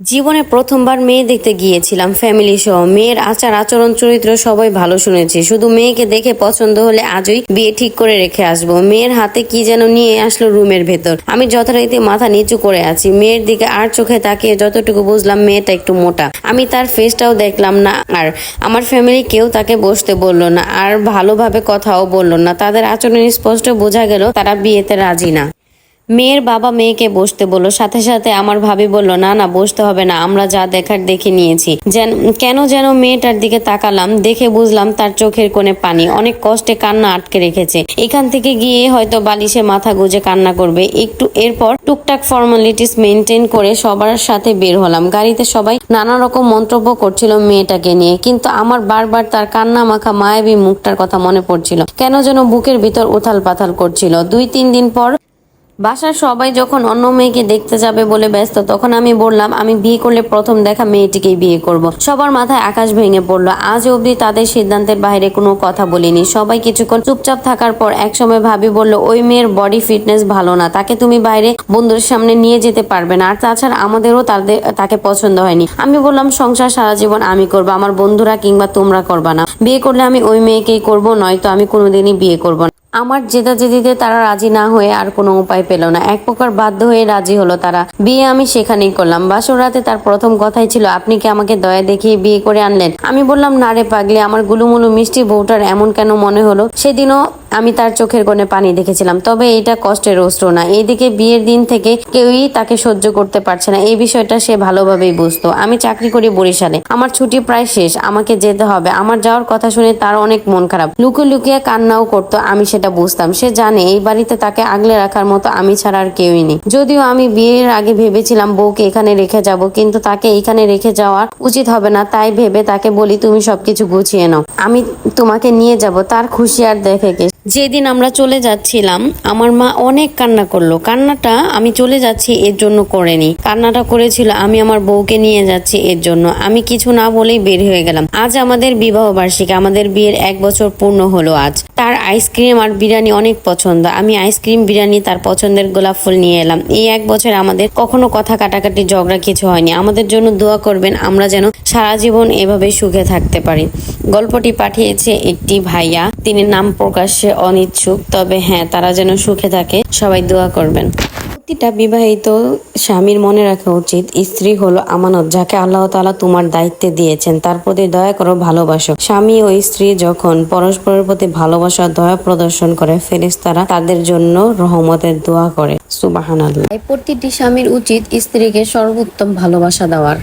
জীবনে প্রথমবার মেয়ে দেখতে গিয়েছিলাম ফ্যামিলি সহ। মেয়ের আচার, আচরণ, চরিত্র সবাই ভালো শুনেছি। শুধু মেয়েকে দেখে পছন্দ হলে আজই বিয়ে ঠিক করে রেখে আসব। মেয়ের হাতে কি যেন নিয়ে আসলো রুমের ভেতর। আমি যথারীতি মাথা নিচু করে আছি। মেয়ের দিকে আর চোখে তাকিয়ে যতটুকু বুঝলাম, মেয়েটা একটু মোটা। আমি তার ফেসটাও দেখলাম না আর আমার ফ্যামিলি কেউ তাকে বসতে বলল না আর ভালোভাবে কথাও বলল না। তাদের আচরণ স্পষ্ট বোঝা গেল তারা বিয়েতে রাজি না। মেয়ের বাবা মেয়েকে বসতে বলল, সাথে সাথে আমার ভাবি বলল, না না, বসতে হবে না, আমরা যা দেখার দেখে নিয়েছি। যেন, কেন যেন মেয়েটার দিকে তাকালাম, দেখে বুঝলাম তার চোখের কোণে পানি, অনেক কষ্টে কান্না আটকে রেখেছে। এখান থেকে গিয়ে হয়তো বালিশে মাথা গুজে কান্না করবে। একটু এরপর টুকটাক ফর্মালিটিস মেনটেন করে সবার সাথে বের হলাম। গাড়িতে সবাই নানা রকম মন্তব্য করছিল মেয়েটাকে নিয়ে, কিন্তু আমার বারবার তার কান্না মাখা মায়াবী মুখটার কথা মনে পড়ছিল। কেন যেন বুকের ভিতর উথাল পাথাল করছিল। দুই তিন দিন পর বাসার সবাই যখন অন্য মেয়েকে দেখতে যাবে বলে ব্যস্ত, তখন আমি বললাম, আমি বিয়ে করলে প্রথম দেখা মেয়েটিকেই বিয়ে করব। সবার মাথায় আকাশ ভেঙে পড়ল। আজ অবধি তাদের সিদ্ধান্তের বাইরে কোনো কথা বলিনি। সবাই কিছুক্ষণ চুপচাপ থাকার পর একসময় ভাবি বলল, ওই মেয়ের বডি ফিটনেস ভালো না। তাকে তুমি বাইরে বন্ধুর সামনে নিয়ে যেতে পারবে না। আর তাছাড়া আমাদেরও তাদের, তাকে পছন্দ হয়নি। আমি বললাম, সংসার সারা জীবন আমি করব। আমার বন্ধুরা কিংবা তোমরা করবা না। বিয়ে করলে আমি ওই মেয়েকেই করব, নয়তো আমি কোনোদিনই বিয়ে করব না। আমার জেদাজেদিতে তারা রাজি না হয়ে আর কোনো উপায় পেল না। এক প্রকার বাধ্য হয়ে রাজি হলো তারা। বিয়ে আমি সেখানেই করলাম। বাসর রাতে তার প্রথম কথাই ছিল, আপনি কি আমাকে দয়া দেখিয়ে বিয়ে করে আনলেন? আমি বললাম, না রে পাগলে, আমার গুলুমুলু মিষ্টি বউটার এমন কেন মনে হলো? সেদিনও আমি তার চোখের কোণে পানি দেখেছিলাম। তবে এটা কষ্টের অস্ত্র না। এইদিকে বিয়ের দিন থেকে কেউই তাকে সহ্য করতে পারছে না। এই বিষয়টা সে ভালোভাবেই বুঝতো। আমি চাকরি করি বরিশালে। আমার ছুটি প্রায় শেষ। আমাকে যেতে হবে। আমার যাওয়ার কথা শুনে তার অনেক মন খারাপ। লুকিয়ে লুকিয়ে কান্নাও করতো। আমি সেটা বুঝতাম। সে জানে এই বাড়িতে তাকে আগলে রাখার মতো আমি ছাড়া আর কেউই নেই। যদিও আমি বিয়ের আগে ভেবেছিলাম বউকে এখানে রেখে যাব, কিন্তু তাকে এখানে রেখে যাওয়া উচিত হবে না। তাই ভেবে তাকে বলি, তুমি সবকিছু গুছিয়ে নাও। আমি তোমাকে নিয়ে যাব। তার খুশি আর দেখে যেদিন আমরা চলে যাচ্ছিলাম, আমার মা অনেক কান্না করল। কান্নাটা আমি চলে যাচ্ছি এর জন্য করেনি। কান্নাটা করেছিল, আমি আমার বউকে নিয়ে যাচ্ছি এর জন্য। আমি কিছু না বলেই বের হয়ে গেলাম। আজ আমাদের বিবাহ বার্ষিকী, আমাদের বিয়ের এক বছর পূর্ণ হলো আজ। তার আইসক্রিম আর বিরিয়ানি অনেক পছন্দ। আমি আইসক্রিম, বিরিয়ানি, তার পছন্দের গোলাপ ফুল নিয়ে এলাম। এই এক বছর আমাদের কখনো কথা কাটাকাটি, ঝগড়া কিছু হয়নি। আমাদের জন্য দোয়া করবেন, আমরা যেন সারা জীবন এভাবে সুখে থাকতে পারি। গল্পটি পাঠিয়েছে একটি ভাইয়া। তিনি নাম প্রকাশে অনিচ্ছুক, তবে হ্যাঁ তারা যেন সুখে থাকে, সবাই দোয়া করবেন। প্রতিটা বিবাহিত স্বামীর মনে রাখা উচিত, স্ত্রী হলো আমানত, যাকে আল্লাহ তালা তোমার দায়িত্বে দিয়েছেন, তার প্রতি দয়া করো, ভালোবাসো। স্বামী ও স্ত্রী যখন পরস্পরের প্রতি ভালোবাসা, দয়া প্রদর্শন করে, ফেরেশতারা তাদের জন্য রহমতের দোয়া করে। সুবাহান প্রতিটি স্বামীর উচিত স্ত্রীকে সর্বোত্তম ভালোবাসা দেওয়ার।